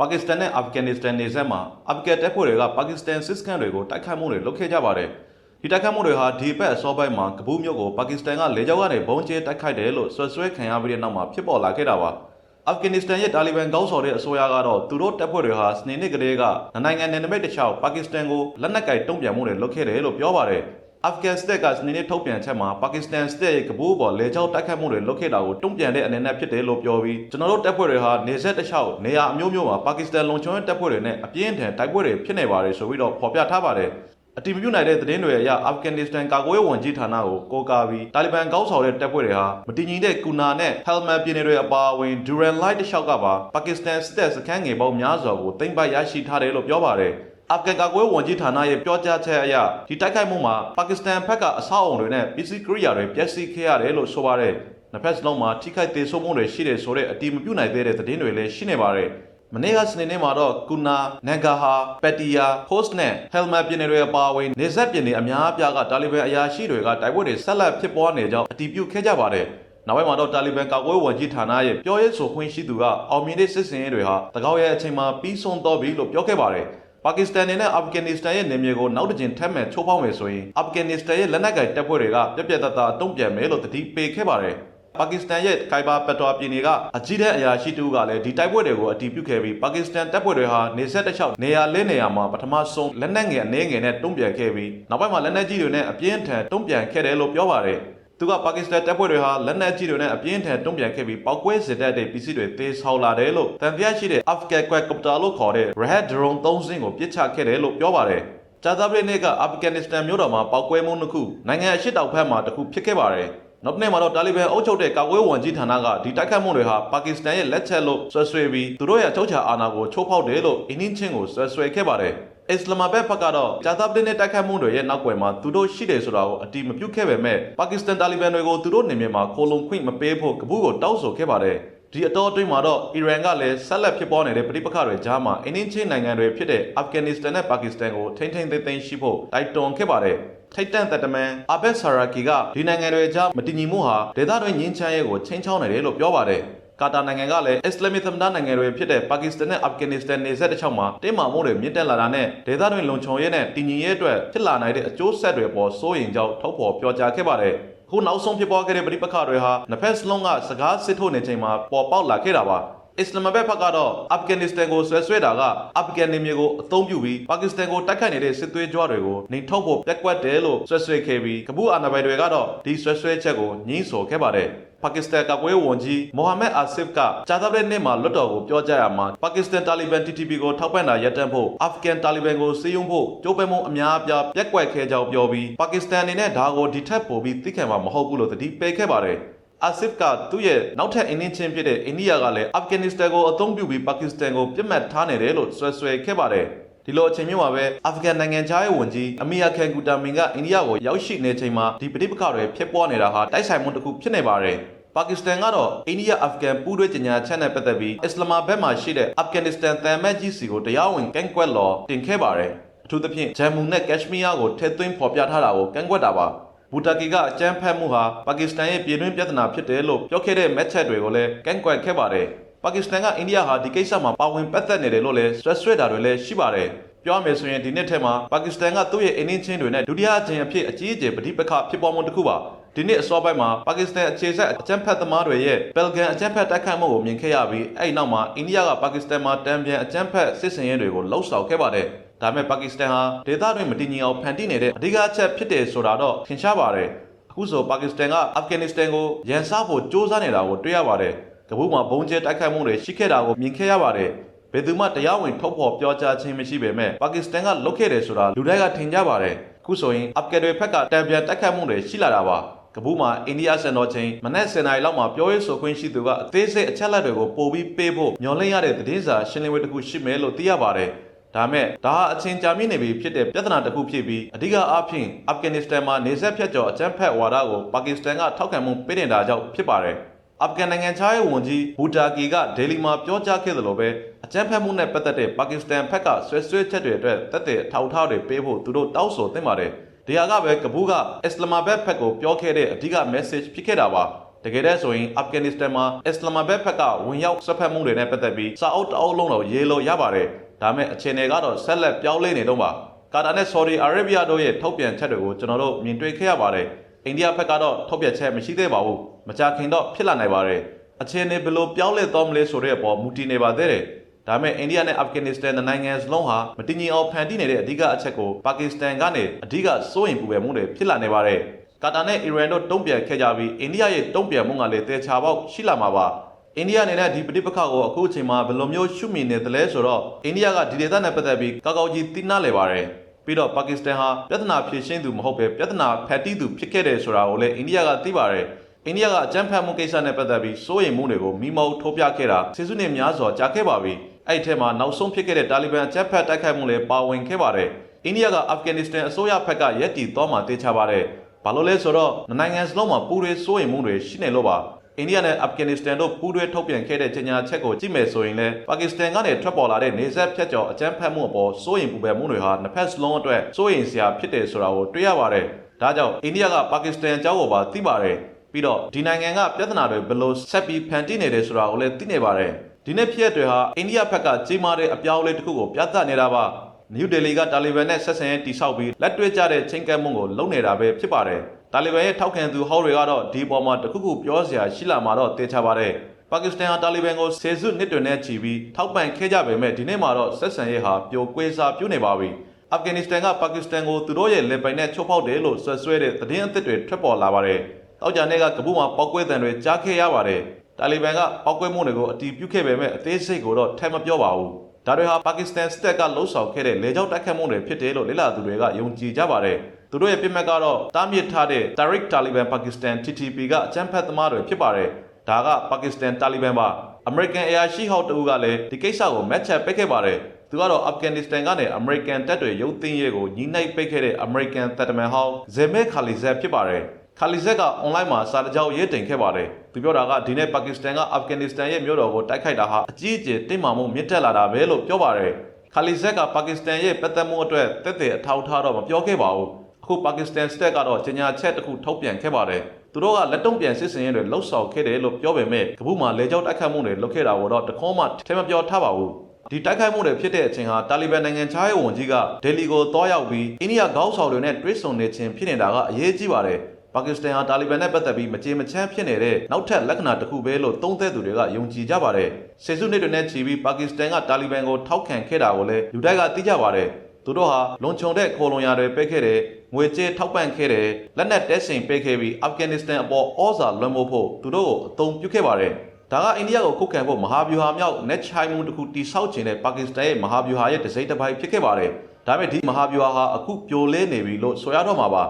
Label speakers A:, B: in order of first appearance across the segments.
A: ပါကစ္စတန်နဲ့အာဖဂန်နစ္စတန်နေဆက်မှာအာဖဂန်တပ်ဖွဲ့တွေကပါကစ္စတန်စစ်စခန်းတွေကိုတိုက်ခိုက်မှုတွေလုပ်ခဲ့ကြပါတယ်။ဒီတိုက်ခိုက်မှုတွေဟာဒီဘက်အစောပိုင်းမှာကပူးမြို့ကိုပါကစ္စတန်ကလေကြောင်းကနေဘုံကျဲတိုက်ခိုက်တယ်လို့ဆွဆွဲခံရပြီးတဲ့နောက်မှာဖြစ်ပေါ်လာခဲ့တာပါ။အာဖဂန်နစ္စတန်ရဲ့တာလီဘန်ကောင်းဆောင်တဲ့အစိုးရကတော့သူတို့တပ်ဖွဲ့တွေဟာစနေနေ့ကလေးကနိုင်ငံနယ်နိမိတ်တစ်လျှောက်ပါကစ္စတန်ကိုလက်နက်ကိုင်တုံ့ပြန်မှုတွေလုပ်ခဲ့တယ်လို့ပြောပါတယ်။ အာဖဂန်စစ်တပ်ကစနေနေ့ထုတ်ပြန်ချက်မှာပါကစ္စတန်စစ်တပ်ရဲ့ကပူးပေါ်လေကြောင်းတိုက်ခိုက်မှုတွေလုပ်ခဲ့တာကိုတုံ့ပြန်တဲ့အနေနဲ့ဖြစ်တယ်လို့ပြောပြီးကျွန်တော်တို့တပ်ဖွဲ့တွေဟာနေဆက်တစ်လျှောက်နေရာအမျိုးမျိုးမှာပါကစ္စတန်လုံခြုံရေးတပ်ဖွဲ့တွေနဲ့အပြင်းအထန်တိုက်ပွဲတွေဖြစ်နေပါတယ်ဆိုပြီးတော့ဖော်ပြထားပါတယ်အတီးမပြုနိုင်တဲ့သတင်းတွေအရအာဖဂန်နစ္စတန်ကာကွယ်ရေးဝန်ကြီးဌာနကိုကိုးကားပြီးတာလီဘန်ကောင်းဆောင်တဲ့တပ်ဖွဲ့တွေဟာမတည်ငြိမ်တဲ့ကူနာနဲ့ဟယ်မန်ပြည်နယ်တွေအပါအဝင်ဒူရန်လိုက်တစ်လျှောက်ကပါပါကစ္စတန်စစ်တပ်စခန်းငယ်ပေါင်းများစွာကိုသိမ်းပိုက်ရရှိထားတယ်လို့ပြောပါတယ် အာဖဂန်ကာကွယ်ရေးဝန်ကြီးဌာနရဲ့ပြောကြားချက်အရဒီတိုက်ခိုက်မှုမှာပါကစ္စတန်ဘက်ကအဆောက်အုံတွေနဲ့ပစ္စည်းကိရိယာတွေပျက်စီးခဲ့ရတယ်လို့ဆိုပါတယ်။နှစ်ဖက်စလုံးမှာထိခိုက်ဒေဆုံးမှုတွေရှိတယ်ဆိုတဲ့အတီးမပြုနိုင်သေးတဲ့သတင်းတွေလည်းရှိနေပါတယ်။မနေ့ကစနေနေ့မှာတော့ကူနာနန်ဂါဟာပက်တီယာဟို့စ်နဲ့ဟဲလ်မတ်ပြည်နယ်တွေအပါအဝင်နေဆက်ပြည်နယ်အများအပြားကတာလီဘန်အရာရှိတွေကတိုက်ပွဲတွေဆက်လက်ဖြစ်ပွားနေကြောင်းအတည်ပြုခဲ့ကြပါတယ်။နောက်ပိုင်းမှာတော့တာလီဘန်ကာကွယ်ရေးဝန်ကြီးဌာနရဲ့ပြောရေးဆိုခွင့်ရှိသူကအောင်မြင်တဲ့စစ်စင်ရေးတွေဟာတကောက်ရဲ့အချိန်မှာပြီးဆုံးတော့ပြီလို့ပြောခဲ့ပါတယ်။ ပါကစ္စတန်နဲ့အာဖဂန်နစ္စတန်ရဲ့နေမြေကိုနောက်တစ်ကြိမ်ထပ်မံချိုးဖောက်မယ်ဆိုရင်အာဖဂန်နစ္စတန်ရဲ့လက်နက်ကိုင်တပ်ဖွဲ့တွေကပြက်ပြက်တသားတုံ့ပြန်မယ်လို့တတိပေးခဲ့ပါတယ်။ပါကစ္စတန်ရဲ့ကိုင်ဘာပက်တော်ပြည်နယ်ကအကြီးတဲ့အရာရှိတူကလည်းဒီတိုက်ပွဲတွေကိုအတည်ပြုခဲ့ပြီးပါကစ္စတန်တပ်ဖွဲ့တွေဟာနေဆက်တစ်လျှောက်နေရာလဲနေရာမှာပထမဆုံးလက်နက်ငယ်အနေငယ်နဲ့တုံ့ပြန်ခဲ့ပြီးနောက်ပိုင်းမှာလက်နက်ကြီးတွေနဲ့အပြင်းထန်တုံ့ပြန်ခဲ့တယ်လို့ပြောပါတယ်။ သူကပါကစ္စတန်တပ်ဖွဲ့တွေဟာလက်နက်ကြီးတွေနဲ့အပြင်းထန်တုံ့ပြန်ခဲ့ပြီးပောက်ကွဲစေတတ်တဲ့ပစ္စည်းတွေတေးဆောက်လာတယ်လို့တန်ပြရှိတဲ့ Afghan Quadcopter လို့ခေါ်တဲ့ Red Drone 3စင်းကိုပစ်ချခဲ့တယ်လို့ပြောပါတယ်။ဂျာသာပရိနေ့ကအာဖဂန်နစ္စတန်မြို့တော်မှာပောက်ကွဲမှုတစ်ခုနိုင်ငံအရှေ့တောင်ဘက်မှာတစ်ခုဖြစ်ခဲ့ပါတယ်။ နောက်တစ်နေ့မှာတော့တာလီဘန်အုပ်ချုပ်တဲ့ကာကွယ်ရေးဝန်ကြီးဌာနကဒီတိုက်ခတ်မှုတွေဟာပါကစ္စတန်ရဲ့လက်ချက်လို့ဆွဆွဲပြီးသူတို့ရဲ့အချုပ်ချာအာဏာကိုချိုးဖောက်တယ်လို့အင်းင်းချင်းကိုဆွဆွဲခဲ့ပါတယ်။အစ္စလာမဘတ်ဘက်ကတော့ဂျာသာပလင်းနဲ့တိုက်ခတ်မှုတွေရဲ့နောက်ွယ်မှာသူတို့ရှိတယ်ဆိုတာကိုအတိမပြုတ်ခဲ့ပေမဲ့ပါကစ္စတန်တာလီဘန်တွေကိုသူတို့နေမြေမှာခိုလုံခွင့်မပေးဖို့ကပူးကိုတောက်ဆိုခဲ့ပါတယ် ဒီအတော်အတွင်းမှာတော့အီရန်ကလည်းဆက်လက်ဖြစ်ပေါ်နေတဲ့ပြည်ပခါတွေကြားမှာအင်းင်းချင်းနိုင်ငံတွေဖြစ်တဲ့အာဖဂန်နစ္စတန်နဲ့ပါကစ္စတန်ကိုထိမ့်ထိမ့်သိမ့်သိမ့်ရှိဖို့တိုက်တွန်းခဲ့ပါတယ်ထိတ်တန့်သက်တမန်အာဘက်ဆာရာကီကဒီနိုင်ငံတွေကြားမတည်ငြိမ်မှုဟာဒေသတွင်းငြင်းချမ်းရေးကိုချိန်ချောင်းနေတယ်လို့ပြောပါတယ်ကာတာနိုင်ငံကလည်းအစ္စလာမစ်သမ္မတနိုင်ငံတွေဖြစ်တဲ့ပါကစ္စတန်နဲ့အာဖဂန်နစ္စတန်နေဆက်တစ်ချောင်းမှာတင်းမာမှုတွေမြင့်တက်လာတာနဲ့ဒေသတွင်းလုံခြုံရေးနဲ့တည်ငြိမ်ရေးအတွက်ဖြစ်လာနိုင်တဲ့အကျိုးဆက်တွေပေါ်စိုးရိမ်ကြောင်းထုတ်ဖော်ပြောကြားခဲ့ပါတယ်။ ခုနောက်ဆုံးဖြစ်ပေါ်ခဲ့တဲ့ပြည်ပခါတွေဟာနှစ်ဖက်စလုံးကစကားစစ်ထိုးနေချိန်မှာပေါ်ပေါက်လာခဲ့တာပါ။ အစ္စလာမဘတ်ဘက်ကတော့အာဖဂန်နစ္စတန်ကိုဆွဲဆွဲတာကအာဖဂန်နေမြေကိုအသုံးပြုပြီးပါကစ္စတန်ကိုတိုက်ခိုက်နေတဲ့စစ်သွေးကြွတွေကိုနှိမ်ထုတ်ဖို့ပြက်ကွက်တယ်လို့ဆွဲဆွဲခဲ့ပြီးကပူးအာဏာပိုင်တွေကတော့ဒီဆွဲဆွဲချက်ကိုညှင်းဆိုခဲ့ပါတယ်။ပါကစ္စတန်ကာကွယ်ရေးဝန်ကြီးမိုဟာမက်အာဆစ်ကဂျာသဘရက်နေ့မှာလွတ်တော်ကိုပြောကြားရမှာပါကစ္စတန်တာလီဘန် TTP ကိုထောက်ပံ့တာရပ်တန့်ဖို့အာဖဂန်တာလီဘန်ကိုစီးယုံဖို့ကြိုးပမ်းမှုအများအပြားပြက်ကွက်ခဲ့ကြောင်းပြောပြီးပါကစ္စတန်အနေနဲ့ဒါကိုဒီထက်ပိုပြီးသိခံမှာမဟုတ်ဘူးလို့တတိပေးခဲ့ပါတယ်။ အာဆစ်ကသူ့ရဲ့နောက်ထပ်အင်းင်းချင်းဖြစ်တဲ့အိန္ဒိယကလည်းအာဖဂန်နစ္စတန်ကိုအသုံးပြုပြီးပါကစ္စတန်ကိုပြစ်မှတ်ထားနေတယ်လို့ဆွဲဆွဲခဲ့ပါတယ်။ဒီလိုအချိန်မျိုးမှာပဲအာဖဂန်နိုင်ငံသားရေးဝန်ကြီးအမီယာခန်ကူတာမင်ကအိန္ဒိယကိုရောက်ရှိနေချိန်မှာဒီပဋိပက္ခတွေဖြစ်ပွားနေတာဟာတိုက်ဆိုင်မှုတစ်ခုဖြစ်နေပါတယ်။ပါကစ္စတန်ကတော့အိန္ဒိယအာဖဂန်ပူးတွဲကြေညာချက်နဲ့ပတ်သက်ပြီးအစ္စလာမာဘတ်မှာရှိတဲ့အာဖဂန်နစ္စတန်တန်မတ်ကြီးစီကိုတရားဝင်ကန့်ကွက်လော်တင်ခဲ့ပါတယ်။အထူးသဖြင့်ဂျမ်မူနဲ့ကက်ရှ်မီးယားကိုထည့်သွင်းဖော်ပြထားတာကိုကန့်ကွက်တာပါ။ ဘူတာကီကအကြမ်းဖက်မှုဟာပါကစ္စတန်ရဲ့ပြည်တွင်းပြဿနာဖြစ်တယ်လို့ပြောခဲ့တဲ့မက်ချက်တွေကိုလည်းကန့်ကွက်ခဲ့ပါတယ်။ပါကစ္စတန်ကအိန္ဒိယဟာဒီကိစ္စမှာပါဝင်ပတ်သက်နေတယ်လို့လည်းဆွဆွဲတာတွေလည်းရှိပါတယ်။ပြောရမယ်ဆိုရင်ဒီနှစ်ထဲမှာပါကစ္စတန်ကသူ့ရဲ့အင်းင်းချင်းတွေနဲ့ဒုတိယအကြိမ်အဖြစ်အကြီးအကျယ်ပဋိပက္ခဖြစ်ပေါ်မှုတစ်ခုပါဒီနေ့အစောပိုင်းမှာပါကစ္စတန်အခြေစိုက်အကြမ်းဖက်သမားတွေရဲ့ဘယ်ဂန်အကြမ်းဖက်တိုက်ခိုက်မှုကိုမြင်ခဲ့ရပြီးအဲ့နောက်မှာအိန္ဒိယကပါကစ္စတန်မှာတံပြန်အကြမ်းဖက်စစ်ဆင်ရေးတွေကိုလှုပ်ဆောင်ခဲ့ပါတယ် ဒါပေမဲ့ပါကစ္စတန်ဟာဒေသတွင်းမတည်ငြိမ်အောင်ဖန်တီးနေတဲ့အဓိကအချက်ဖြစ်တယ်ဆိုတာတော့ထင်ရှားပါတယ်အခုဆိုပါကစ္စတန်ကအာဖဂန်နစ္စတန်ကိုရန်စားဖို့စ조사နေတာကိုတွေ့ရပါတယ်ကပူးမှာဘုံကျဲတိုက်ခိုက်မှုတွေရှိခဲ့တာကိုမြင်ခဲ့ရပါတယ်ဘယ်သူမှတရားဝင်ထုတ်ဖော်ပြောကြားခြင်းမရှိပေမဲ့ပါကစ္စတန်ကလုတ်ခဲ့တယ်ဆိုတာလူတိုင်းကထင်ကြပါတယ်အခုဆိုရင်အာဖဂန်တွေဘက်ကတံပြန်တိုက်ခိုက်မှုတွေရှိလာတာပါကပူးမှာအိန္ဒိယစံတော်ချိန်မနက်10:00နာရီလောက်မှာပြောရေးဆိုခွင့်ရှိသူကအသေးစိတ်အချက်အလက်တွေကိုပို့ပြီးပေးဖို့ညွှန်လင်းရတဲ့သတင်းစာရှင်းလင်းပွဲတစ်ခုရှိမယ်လို့သိရပါတယ် ဒါမဲ့ဒါဟာအချင်းကြာမြင့်နေပြီဖြစ်တဲ့ပြဿနာတစ်ခုဖြစ်ပြီးအဓိကအားဖြင့်အာဖဂန်နစ္စတန်မှာနေဆက်ဖြတ်ကျော်အကြမ်းဖက်ဝါဒကိုပါကစ္စတန်ကထောက်ခံမှုပေးနေတာကြောင့်ဖြစ်ပါတယ်။အာဖဂန်နိုင်ငံခြားရေးဝန်ကြီးဘူတာကီကဒေလီမှာပြောကြားခဲ့သလိုပဲအကြမ်းဖက်မှုနဲ့ပတ်သက်တဲ့ပါကစ္စတန်ဘက်ကဆွဲဆွဲချက်တွေအတွက်တက်တဲ့အထောက်အထားတွေပေးဖို့သူတို့တောင်းဆိုသင့်ပါတယ်။ဒီဟာကပဲကပူးကအစ္စလာမဘတ်ဘက်ကိုပြောခဲ့တဲ့အဓိက message ဖြစ်ခဲ့တာပါ။တကယ်တည်းဆိုရင်အာဖဂန်နစ္စတန်မှာအစ္စလာမဘတ်ဘက်ကဝင်ရောက်ဆွတ်ဖက်မှုတွေနဲ့ပတ်သက်ပြီးစာအုပ်တအုပ်လုံးတော့ရေးလို့ရပါတယ် ဒါမဲ့အခြေအနေကတော့ဆက်လက်ပြောင်းလဲနေတော့ပါကာတာနဲ့ဆော်ဒီအာရေဗျတို့ရဲ့ထုတ်ပြန်ချက်တွေကိုကျွန်တော်တို့မြင်တွေ့ခဲ့ရပါတယ်အိန္ဒိယဘက်ကတော့ထုတ်ပြန်ချက်မရှိသေးပါဘူးမကြခင်တော့ဖြစ်လာနိုင်ပါတယ်အခြေအနေဘယ်လိုပြောင်းလဲသွားမလဲဆိုတဲ့အပေါ်မူတည်နေပါသေးတယ်ဒါပေမဲ့အိန္ဒိယနဲ့အာဖဂန်နစ္စတန်နိုင်ငံစလုံးဟာမတည်ငြိမ်အောင်ဖန်တီးနေတဲ့အဓိကအချက်ကိုပါကစ္စတန်ကနေအဓိကစိုးရင်ပူပယ်မှုတွေဖြစ်လာနေပါတယ်။ကာတာနဲ့အီရန်တို့တုံ့ပြန်ခဲ့ကြပြီးအိန္ဒိယရဲ့တုံ့ပြန်မှုကလည်းတေချာပေါက်ရှိလာမှာပါ။ အိန္ဒိယအနေနဲ့ဒီပဋိပက္ခကိုအခုအချိန်မှာဘယ်လိုမျိုးရှုမြင်နေသလဲဆိုတော့အိန္ဒိယကဒီဒေသနဲ့ပတ်သက်ပြီးကောက်ကောက်ကြီးသိနာလေပါတယ်။ပြီးတော့ပါကစ္စတန်ဟာပြဿနာဖြေရှင်းသူမဟုတ်ပဲပြဿနာဖက်တီးသူဖြစ်ခဲ့တယ်ဆိုတာကိုလည်းအိန္ဒိယကသိပါတယ်။အိန္ဒိယကအကြမ်းဖက်မှုကိစ္စနဲ့ပတ်သက်ပြီးစိုးရိမ်မှုတွေကိုမိမောထိုးပြခဲ့တာဆယ်စုနှစ်များစွာကြာခဲ့ပါပြီ။အဲ့ဒီထဲမှာနောက်ဆုံးဖြစ်ခဲ့တဲ့တာလီဘန်အကြမ်းဖက်တိုက်ခိုက်မှုလည်းပါဝင်ခဲ့ပါတယ်။အိန္ဒိယကအာဖဂန်နစ္စတန်အစိုးရဘက်ကရက်တီသွားမှတေချပါတယ်။ဘာလို့လဲဆိုတော့နိုင်ငံစလုံးမှာပူတွေစိုးရိမ်မှုတွေရှိနေလို့ပါ။ အိန္ဒိယနဲ့အာဖဂန်နစ္စတန်တို့ပူးတွဲထုတ်ပြန်ခဲ့တဲ့ကြေညာချက်ကိုကြည့်မယ်ဆိုရင်လည်းပါကစ္စတန်ကနေထွက်ပေါ်လာတဲ့နေဆက်ဖြတ်ကျော်အကြမ်းဖက်မှုအပေါ်စိုးရိမ်ပူပန်မှုတွေဟာနှစ်ဖက်စလုံးအတွက်စိုးရိမ်စရာဖြစ်တယ်ဆိုတာကိုတွေ့ရပါတယ်။ဒါကြောင့်အိန္ဒိယကပါကစ္စတန်အကြောင်းကိုပါသိပါတယ်။ပြီးတော့ဒီနိုင်ငံကပြဿနာတွေဘယ်လိုဆက်ပြီးဖန်တီးနေတယ်ဆိုတာကိုလည်းသိနေပါတယ်။ဒီနေ့ဖြစ်ရတွေဟာအိန္ဒိယဘက်ကကြီးမားတဲ့အပြောင်းအလဲတစ်ခုကိုပြသနေတာပါ။နယူးဒေလီကတာလီဘန်နဲ့ဆက်ဆံရေးတိစောက်ပြီးလက်တွဲကြတဲ့ချင်းကပ်မှုကိုလုပ်နေတာပဲဖြစ်ပါတယ်။ တာလီဘန်ရဲ့ထောက်ခံသူဟောက်တွေကတော့ဒီပေါ်မှာတခုခုပြောစရာရှိလာမှာတော့တေချာပါတယ်။ပါကစ္စတန်ဟာတာလီဘန်ကိုဆယ်စုနှစ်တွင်နဲ့ချီပြီးထောက်ပံ့ခဲ့ကြပေမဲ့ဒီနေ့မှာတော့ဆက်ဆံရေးဟာပြိုကွဲစားပြုနေပါပြီ။အာဖဂန်နစ္စတန်ကပါကစ္စတန်ကိုသူတို့ရဲ့လက်ပိုင်နဲ့ချုပ်ဖောက်တယ်လို့ဆွဆွဲတဲ့သတင်းအသစ်တွေထွက်ပေါ်လာပါတယ်။တောက်ကြတဲ့ကကပူးမှာပောက်ကွဲတံတွေကြားခဲ့ရပါတယ်။တာလီဘန်ကပောက်ကွဲမှုတွေကိုအတီးပြုတ်ခဲ့ပေမဲ့အသေးစိတ်ကိုတော့ထဲမပြောပါဘူး။ ဒါတွေဟာပါကစ္စတန်စစ်တပ်ကလှုပ်ဆောင်ခဲ့တဲ့လေကြောင်းတိုက်ခတ်မှုတွေဖြစ်တယ်လို့လေ့လာသူတွေကယုံကြည်ကြပါတယ်။သူတို့ရဲ့ပြစ်မှတ်ကတော့တားမြစ်ထားတဲ့ Tariq Taliban Pakistan TTP ကအကြမ်းဖက်သမားတွေဖြစ်ပါတယ်။ဒါကပါကစ္စတန်တာလီဘန်ပါ။ American Air ရှိဟောက်တူကလည်းဒီကိစ္စကိုမက်ချက်ပိတ်ခဲ့ပါတယ်။သူကတော့အာဖဂန်နစ္စတန်ကနေ American တပ်တွေရုပ်သိမ်းရေးကိုညီနိုင်ပိတ်ခဲ့တဲ့ American တပ်တမန်ဟောင်းဇေမဲခါလီဇက်ဖြစ်ပါတယ်။ ခါလီဇက်က online မှာစာတကြောက်ရေးတင်ခဲ့ပါတယ်။သူပြောတာကဒီနေ့ပါကစ္စတန်ကအာဖဂန်နစ္စတန်ရဲ့မြို့တော်ကိုတိုက်ခိုက်တာဟာအကြီးအကျယ်တိမ်မာမှုမြင့်တက်လာတာပဲလို့ပြောပါတယ်။ခါလီဇက်ကပါကစ္စတန်ရဲ့ပတ်သက်မှုအတွက်တက်တဲ့အထောက်အထားတော့မပြောခဲ့ပါဘူး။အခုပါကစ္စတန်စတက်ကတော့ကြေညာချက်တစ်ခုထုတ်ပြန်ခဲ့ပါတယ်။သူတို့ကလက်တုံ့ပြန်စစ်စင်ရေးတွေလှုပ်ဆောင်ခဲ့တယ်လို့ပြောပေမဲ့ကပူးမှာလေကြောင်းတိုက်ခတ်မှုတွေလုပ်ခဲ့တာကိုတော့တခေါမှထဲမပြောထားပါဘူး။ဒီတိုက်ခိုက်မှုတွေဖြစ်တဲ့အချိန်ဟာတာလီဘန်နိုင်ငံခြားရေးဝန်ကြီးကဒယ်လီကိုတွားရောက်ပြီးအိန္ဒိယခေါင်းဆောင်တွေနဲ့တွေ့ဆုံနေခြင်းဖြစ်နေတာကအရေးကြီးပါတယ်။ ပါကစ္စတန်ဟာတာလီဘန်နဲ့ပတ်သက်ပြီးမကြေမချမ်းဖြစ်နေတဲ့နောက်ထပ်လက္ခဏာတစ်ခုပဲလို့သုံးသပ်သူတွေကယုံကြည်ကြပါတယ်။ဆယ်စုနှစ်တွေနဲ့ချီပြီးပါကစ္စတန်ကတာလီဘန်ကိုထောက်ခံခဲ့တာကိုလည်းလူတိုက်ကသိကြပါတယ်။သူတို့ဟာလွန်ချုံတဲ့ခိုလုံရတွေပိတ်ခဲ့တယ်ငွေကြေးထောက်ပံ့ခဲ့တယ်လက်နက်တဲရှင်ပိတ်ခဲ့ပြီးအာဖဂန်နစ္စတန်အပေါ်ဩဇာလွှမ်းမိုးဖို့သူတို့ကိုအသုံးပြုခဲ့ပါတယ်ဒါကအိန္ဒိယကိုခုခံဖို့မဟာဗျူဟာမြောက် net ချိုင်းမှုတစ်ခုတိဆောက်ခြင်းနဲ့ပါကစ္စတန်ရဲ့မဟာဗျူဟာရဲ့တစ်စိတ်တစ်ပိုင်းဖြစ်ခဲ့ပါတယ်ဒါပေမဲ့ဒီမဟာဗျူဟာဟာအခုပြိုလဲနေပြီလို့ဆိုရတော့မှာပါ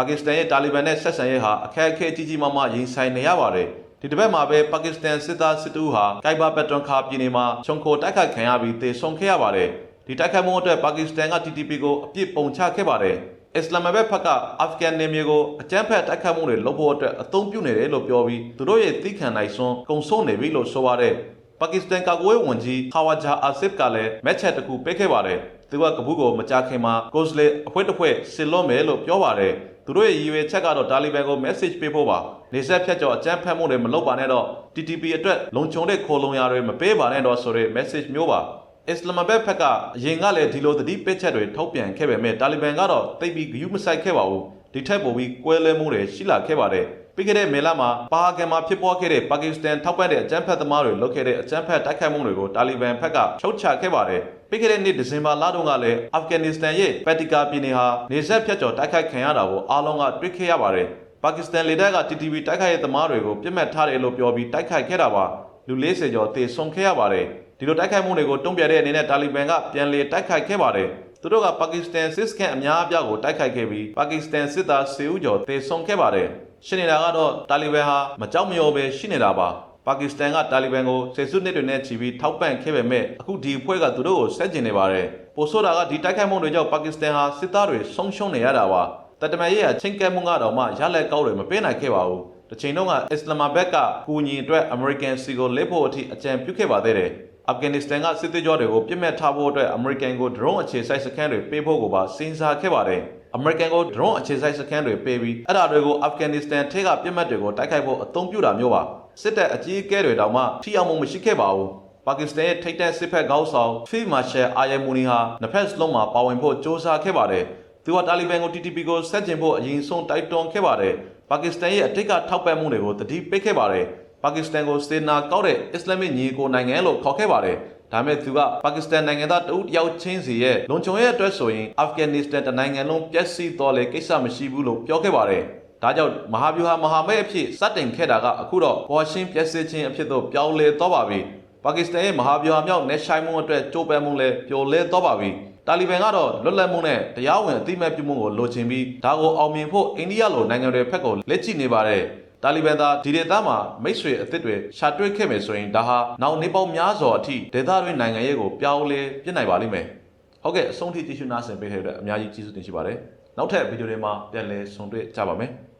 A: ပါကစ္စတန်ရဲ့တာလီဘန်နဲ့ဆက်ဆံရေးဟာအခက်အခဲကြီးကြီးမားမားရင်ဆိုင်နေရပါတယ်ဒီတစ်ပတ်မှာပဲပါကစ္စတန်စစ်သားစစ်တူဟာကိုက်ဘာပက်တရွန်ခါပြည်နယ်မှာချုံခိုတိုက်ခိုက်ခံရပြီးတေဆုံးခဲ့ရပါတယ်ဒီတိုက်ခိုက်မှုအတွက်ပါကစ္စတန်က TTP ကိုအပြစ်ပုံချခဲ့ပါတယ်အစ္စလာမဘတ်ဘက်ကအာဖဂန်နေမျိုးကိုအကြမ်းဖက်တိုက်ခတ်မှုတွေလုပ်ဖို့အတွက်အသုံးပြုနေတယ်လို့ပြောပြီးသူတို့ရဲ့သိခံနိုင်စွမ်းကုံဆုံးနေပြီလို့ဆိုပါတယ် ပါကစ္စတန်ကာကွယ်ဝန်ကြီးခါဝါဂျာအာစစ်ကလည်းမက်ချက်တစ်ခုပေးခဲ့ပါတယ်သူကကပူးကိုမကြခင်မှာကိုစလေအဖွဲတစ်ဖွဲဆစ်လွတ်မယ်လို့ပြောပါတယ်သူတို့ရဲ့ရည်ရွယ်ချက်ကတော့တာလီဘန်ကို message ပေးဖို့ပါနေဆက်ဖြတ်ကျော်အကြမ်းဖက်မှုတွေမလုပ်ပါနဲ့တော့ TTP အတွက်လုံခြုံတဲ့ခိုလုံရတွေမပေးပါနဲ့တော့ဆိုတဲ့ message မျိုးပါအစ္စလာမဘတ်ဘက်ကအရင်ကလည်းဒီလိုသတိပေးချက်တွေထုတ်ပြန်ခဲ့ပေမဲ့တာလီဘန်ကတော့တိတ်ပြီးဂယုမဆိုင်ခဲ့ပါဘူးဒီထက်ပိုပြီးကွဲလွဲမှုတွေရှိလာခဲ့ပါတယ် ပြီးခဲ့တဲ့မေလမှာပါဂန်မှာဖြစ်ပွားခဲ့တဲ့ပါကစ္စတန်ထောက်ပံ့တဲ့အကြမ်းဖက်သမားတွေလုပ်ခဲ့တဲ့အကြမ်းဖက်တိုက်ခိုက်မှုတွေကိုတာလီဘန်ဘက်ကချုပ်ချခဲ့ပါတယ်ပြီးခဲ့တဲ့နှစ်ဒီဇင်ဘာလတုန်းကလည်းအာဖဂန်နစ္စတန်ရဲ့ပက်တီကာပြည်နယ်ဟာနေဆက်ဖြတ်ကျော်တိုက်ခိုက်ခံရတာကိုအားလုံးကတွေ့ခဲ့ရပါတယ်ပါကစ္စတန်လေတပ်က TTP တိုက်ခိုက်ရေးသမားတွေကိုပြစ်မှတ်ထားတယ်လို့ပြောပြီးတိုက်ခိုက်ခဲ့တာပါလူ40ကျော်သေဆုံးခဲ့ရပါတယ်ဒီလိုတိုက်ခိုက်မှုတွေကိုတုံ့ပြန်တဲ့အနေနဲ့တာလီဘန်ကပြန်လည်တိုက်ခိုက်ခဲ့ပါတယ် သူတို့ကပါကစ္စတန်စစ်စခန့်အများအပြားကိုတိုက်ခိုက်ခဲ့ပြီးပါကစ္စတန်စစ်သား10ဦးကျော်သေဆုံးခဲ့ပါတယ်ရှင်းနေတာကတော့တာလီဘန်ဟာမကြောက်မရွံ့ပဲရှိနေတာပါပါကစ္စတန်ကတာလီဘန်ကိုဆယ်စုနှစ်တွေနဲ့ချီပြီးထောက်ပံ့ခဲ့ပေမဲ့အခုဒီအဖွဲ့ကသူတို့ကိုဆက်ကျင်နေပါတယ်ပိုဆိုးတာကဒီတိုက်ခိုက်မှုတွေကြောင့်ပါကစ္စတန်ဟာစစ်သားတွေဆုံးရှုံးနေရတာပါတတမန်ရဲ့အချင်းကဲမှုကတော့မှရလက်ကောက်တွေမပေးနိုင်ခဲ့ပါဘူးတစ်ချိန်လုံးကအစ္စလာမဘက်ကကူညီအတွက်အမေရိကန်စီကိုလက်ဖို့အထိအကြံပြုခဲ့ပါသေးတယ် အာဖဂန်နစ္စတန်ကစစ်သွေးကြောတွေကိုပြစ်မှတ်ထားဖို့အတွက်အမေရိကန်ကိုဒရုန်းအခြေစိုက်စခန်းတွေပေးဖို့ကိုပါစဉ်းစားခဲ့ပါတယ်အမေရိကန်ကို drone အခြေစိုက်စခန်းတွေပေးပြီးအဲ့ဒါတွေကိုအာဖဂန်နစ္စတန်ထဲကပြစ်မှတ်တွေကိုတိုက်ခိုက်ဖို့အသုံးပြုတာမျိုးပါစစ်တပ်အကြီးအကဲတွေတောင်မှထိအောင်မှုမရှိခဲ့ပါဘူးပါကစ္စတန်ရဲ့ထိပ်တန်းစစ်ဖက်ခေါင်းဆောင် Field Marshal Ayam Muni ဟာနှစ်ဖက်စလုံးမှာပါဝင်ဖို့စ조사ခဲ့ပါတယ်သူကတာလီဘန်ကို TTP ကိုဆက်ကျင်ဖို့အရင်ဆုံးတိုက်တွန်းခဲ့ပါတယ်ပါကစ္စတန်ရဲ့အတိတ်ကထောက်ပံ့မှုတွေကိုတတိပိတ်ခဲ့ပါတယ် ပါကစ္စတန်ကိုစေနာကောက်တဲ့အစ္စလာမစ်ညီကိုနိုင်ငံလို့ခေါ်ခဲ့ပါတယ်ဒါမဲ့သူကပါကစ္စတန်နိုင်ငံသားတဦးတယောက်ချင်းစီရဲ့လုံခြုံရေးအတွက်ဆိုရင်အာဖဂန်နစ္စတန်တနိုင်ငံလုံးပျက်စီးသွားလေကိစ္စမရှိဘူးလို့ပြောခဲ့ပါတယ်။ဒါကြောင့်မဟာဗျူဟာမဟာမိတ်အဖြစ်စတင်ခဲ့တာကအခုတော့ဝါရှင်ပျက်စီးခြင်းအဖြစ်သို့ပြောင်းလဲသွားပါပြီ။ပါကစ္စတန်ရဲ့မဟာဗျူဟာမြောက်နေဆိုင်မှုအတွက်ကြိုးပမ်းမှုလည်းပျော်လဲသွားပါပြီ။တာလီဘန်ကတော့လွတ်လပ်မှုနဲ့တရားဝင်အသိအမှတ်ပြုမှုကိုလိုချင်ပြီးဒါကိုအောင်မြင်ဖို့အိန္ဒိယလိုနိုင်ငံတွေဖက်ကိုလက်ကြည့်နေပါတယ်။ တာလီဘန်သားဒီဒေသမှာမိတ်ဆွေအသစ်တွေရှာတွေ့ခဲ့မယ်ဆိုရင်ဒါဟာနောက်နေပေါင်းများစွာအထိဒေသတွင်းနိုင်ငံရေးကိုပြောင်းလဲပြစ်နိုင်ပါလိမ့်မယ်။ဟုတ်ကဲ့အဆုံးထိကြည့်ရှုနားဆင်ပေးတဲ့အတွက်အများကြီးကျေးဇူးတင်ရှိပါတယ်။နောက်ထပ်ဗီဒီယိုတွေမှာပြန်လည်ဆုံတွေ့ကြပါမယ်။